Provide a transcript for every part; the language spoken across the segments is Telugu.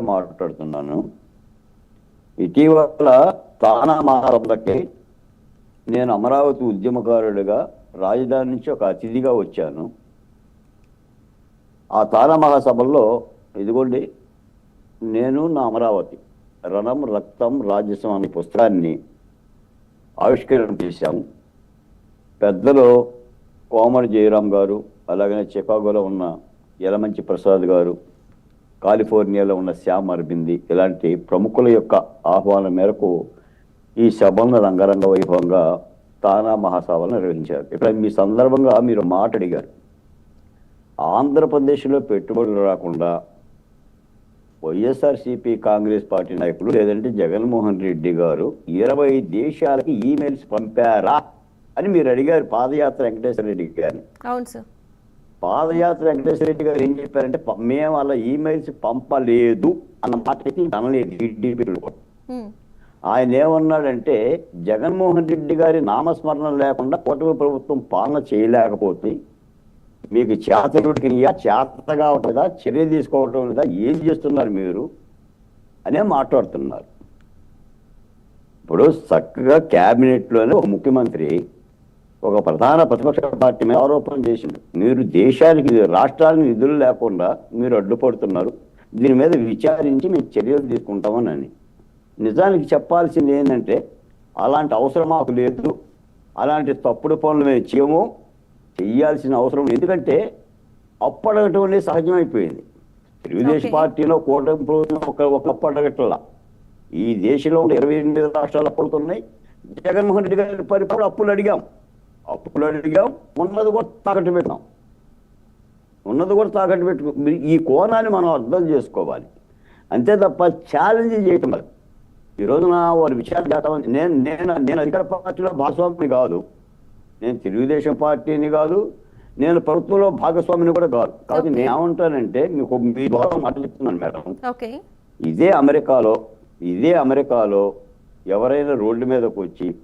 మాట్లాడుతున్నాను. ఇటీవల తానా మహాసభలకి నేను అమరావతి ఉద్యమకారుడిగా రాజధాని నుంచి ఒక అతిథిగా వచ్చాను. ఆ తానా మహాసభల్లో ఇదిగోండి నేను నా అమరావతి రణం రక్తం రాజస్వం అనే పుస్తకాన్ని ఆవిష్కరణ చేశాము. పెద్దలు కోమటి జయరాం గారు అలాగనే చికాగోలో ఉన్న యలమంచి ప్రసాద్ గారు కాలిఫోర్నియాలో ఉన్న శ్యామ్ అరబింది ఇలాంటి ప్రముఖుల యొక్క ఆహ్వానం మేరకు ఈ సభను రంగరంగ వైభవంగా తానా మహాసభలు నిర్వహించారు. ఇక్కడ మీ సందర్భంగా మీరు మాట అడిగారు ఆంధ్రప్రదేశ్లో పెట్టుబడులు రాకుండా వైఎస్ఆర్సీపీ కాంగ్రెస్ పార్టీ నాయకులు లేదంటే జగన్మోహన్ రెడ్డి గారు ఇరవై దేశాలకి ఈమెయిల్స్ పంపారా అని మీరు అడిగారు పాదయాత్ర వెంకటేశ్వర రెడ్డి గారిని. అవును సార్. పాదయాత్ర వెంకటేశ్వర రెడ్డి గారు ఏం చెప్పారంటే మేము అలా ఈమెయిల్స్ పంపలేదు అన్న మాట అయితే అనలేదు టీడీపీలో కూడా. ఆయన ఏమన్నాడంటే జగన్మోహన్ రెడ్డి గారి నామస్మరణ లేకుండా కూటమి ప్రభుత్వం పాలన చేయలేకపోతే మీకు చేతనుడికి చేతగా ఉంటుందా చర్య తీసుకోవటం లేదా ఏం చేస్తున్నారు మీరు? అనే మాట్లాడుతున్నారు. ఇప్పుడు చక్కగా క్యాబినెట్లోనే ఒక ముఖ్యమంత్రి ఒక ప్రధాన ప్రతిపక్ష పార్టీ మీద ఆరోపణ చేసిండు మీరు దేశానికి రాష్ట్రానికి నిధులు లేకుండా మీరు అడ్డుపడుతున్నారు. దీని మీద విచారించి మేము చర్యలు తీసుకుంటామని అని. నిజానికి చెప్పాల్సింది ఏంటంటే అలాంటి అవసరం మాకు లేదు. అలాంటి తప్పుడు పనులు మేము చేయము. చెయ్యాల్సిన అవసరం. ఎందుకంటే అప్పడగటం అనేది సహజమైపోయింది. తెలుగుదేశం. పార్టీలో కూటమి ఒక ఒక అప్పడగట్ల ఈ దేశంలో ఇరవై ఎనిమిది రాష్ట్రాలు అప్పుడుతున్నాయి. జగన్మోహన్ రెడ్డి గారి పరిపాలన అప్పులు అడిగాం. అప్పులు అడిగాం ఉన్నది కూడా తాకట్టు పెట్టాం. ఉన్నది కూడా తాకట్టు పెట్టుకో మీ- ఈ కోణాన్ని మనం అర్థం చేసుకోవాలి. అంతే తప్ప ఛాలెంజ్ చేయటం లేదు. ఈ రోజున వారి విషయాలు చేద్దాం నేను నేను నేను అధికార పార్టీలో భాగస్వామిని కాదు. నేను తెలుగుదేశం పార్టీని కాదు. నేను ప్రభుత్వంలో భాగస్వామిని కూడా కాదు. కాబట్టి. నేను ఏమంటానంటే మీకు మీ ద్వారా మాట చెప్తున్నాను మేడం. ఇదే అమెరికాలో ఇదే అమెరికాలో ఎవరైనా రోడ్డు మీదకి వచ్చి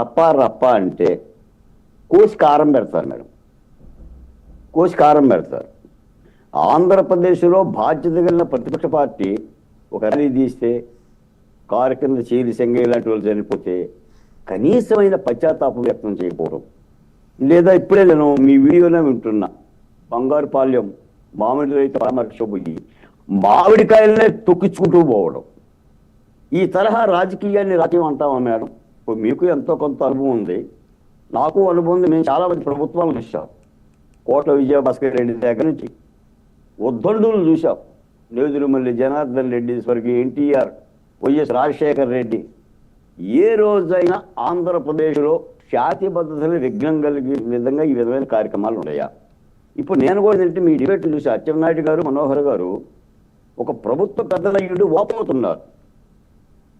రప్ప రప్ప అంటే కోసి కారం పెడతారు మేడం. కోసి కారం పెడతారు. ఆంధ్రప్రదేశ్లో బాధ్యత కలిగిన ప్రతిపక్ష పార్టీ ఒక ర్యాలీ తీస్తే కారు కింద చీలి సెంగ ఇలాంటి వాళ్ళు చనిపోతే కనీసమైన పశ్చాత్తాపం వ్యక్తం చేయకపోవడం. లేదా ఇప్పుడే నేను మీ వీడియోనే వింటున్నా బంగారు పాల్యం మామిడి రైతు పరామర్శ పోయి మామిడికాయలనే తొక్కించుకుంటూ పోవడం. ఈ తరహా రాజకీయాన్ని రాజ్యం అంటామా మేడం? మీకు ఎంతో కొంత అనుభవం ఉంది. నాకు అనుభవం మేము చాలా మంది ప్రభుత్వాలు చూసాం కోట విజయభాస్కర్ రెడ్డి దగ్గర నుంచి ఉద్దండులు చూసాం నేదురుమల్లి జనార్దన్ రెడ్డి స్వర్గీయ ఎన్టీఆర్ వైఎస్ రాజశేఖర్ రెడ్డి. ఏ రోజైనా ఆంధ్రప్రదేశ్లో శాతి పద్ధతులు విఘ్నం కలిగే విధంగా ఈ విధమైన కార్యక్రమాలు ఉన్నాయా? ఇప్పుడు నేను కూడా ఏంటంటే మీ డిబేట్లు చూసి. అచ్చెన్నాయుడు గారు మనోహర్ గారు ఒక ప్రభుత్వ పెద్దలయ్యుడు వాపోతున్నారు.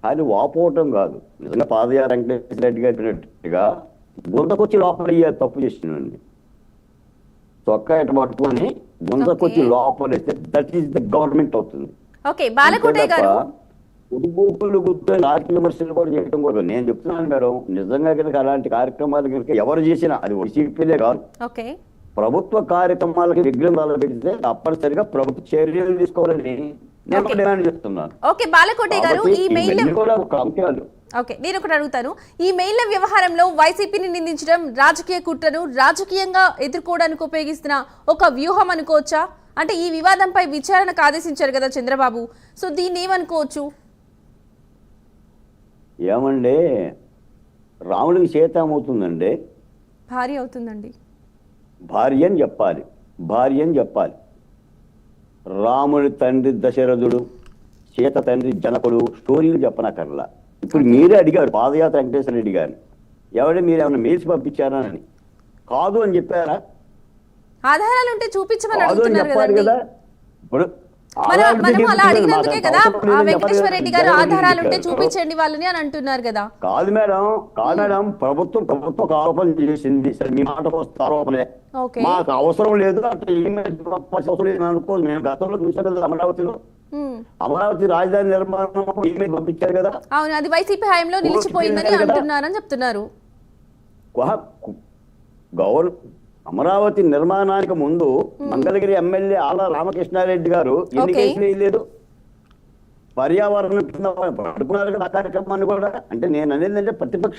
అది వాపోవటం కాదు. నిజంగా పాదయాత్ర వెంకటేశ్వర రెడ్డి గారు చెప్పినట్టుగా గుంతకొచ్చి లోపల తప్పు చేసినండి చొక్కా ఎట పట్టుకొని గుంతకొచ్చి. లోపలేస్తే దట్ ఈస్ ద గవర్నమెంట్ అవుతుంది. ఓకే గారు. గుర్తు రాజకీయ విమర్శలు కూడా చేయడం కూడా నేను చెప్తున్నాను మేడం. నిజంగా కనుక అలాంటి కార్యక్రమాలు కనుక ఎవరు చేసినా అది వైసీపీలే కాదు. ప్రభుత్వ కార్యక్రమాలకి విఘ్నం పెడితే తప్పనిసరిగా ప్రభుత్వ చర్యలు తీసుకోవాలని నేను. డిమాండ్ చేస్తున్నాను. ఓకే బాలకోటయ్య గారు ఈ మెయిల్ కూడా ఒక అంశాలు. ఓకే నేను ఒకటి అడుగుతాను. ఈ మెయిల్ల వ్యవహారంలో వైసీపీని నిందించడం రాజకీయ కుట్రను రాజకీయంగా ఎదుర్కోవడానికి ఉపయోగిస్తున్న ఒక వ్యూహం అనుకోవచ్చా? అంటే ఈ వివాదంపై విచారణకు ఆదేశించారు కదా చంద్రబాబు. సో దీన్ని ఏమనుకోవచ్చు? ఏమండి? రాముడికి సీతామవుతుందండి భారీ అవుతుందండి. భార్య అని చెప్పాలి. భార్య అని చెప్పాలి. రాముడి తండ్రి దశరథుడు సీత తండ్రి జనకుడు స్టోరీలు చెప్పనక్కర్లా. ఇప్పుడు మీరే అడిగారు పాదయాత్ర వెంకటేశ్వర రెడ్డి గారిని. ఎవడే మీరు ఏమైనా మెయిల్స్ పంపించారా అని. కాదు అని చెప్పారా? ఆధారాలు ఉంటే చూపించమని అడుగుతున్నారు కదా. ఇప్పుడు మనం అలా. అడిగినందుకే కదా ఆ వెంకటేశ్వర రెడ్డి గారు. ఆధారాలు ఉంటే. చూపించండి వాళ్ళని అని అంటున్నారు కదా కాదు మేడం కాదు మేడం ప్రభుత్వం ప్రభుత్వం ఒక ఆరోపణ చేసింది సరే మీ మాటకు వస్తే ఆరోపణే ఓకే మాకు అవసరం లేదు అవసరం అనుకో మేము గతంలో చూసాం కదా అమరావతిలో. అమరావతి రాజధాని నిర్మాణం పంపించారు కదా అవును అది వైసీపీ హయాంలో నిలిచిపోయిందని. అంటున్నారని చెప్తున్నారు గౌర అమరావతి నిర్మాణానికి ముందు మంగళగిరి ఎమ్మెల్యే ఆల రామకృష్ణారెడ్డి గారు ఎన్ని. కేసులు వేయలేదు? పర్యావరణం కింద పడుకున్నారు కదా ఆ కార్యక్రమాన్ని కూడా. అంటే నేను అనేది అంటే ప్రతిపక్ష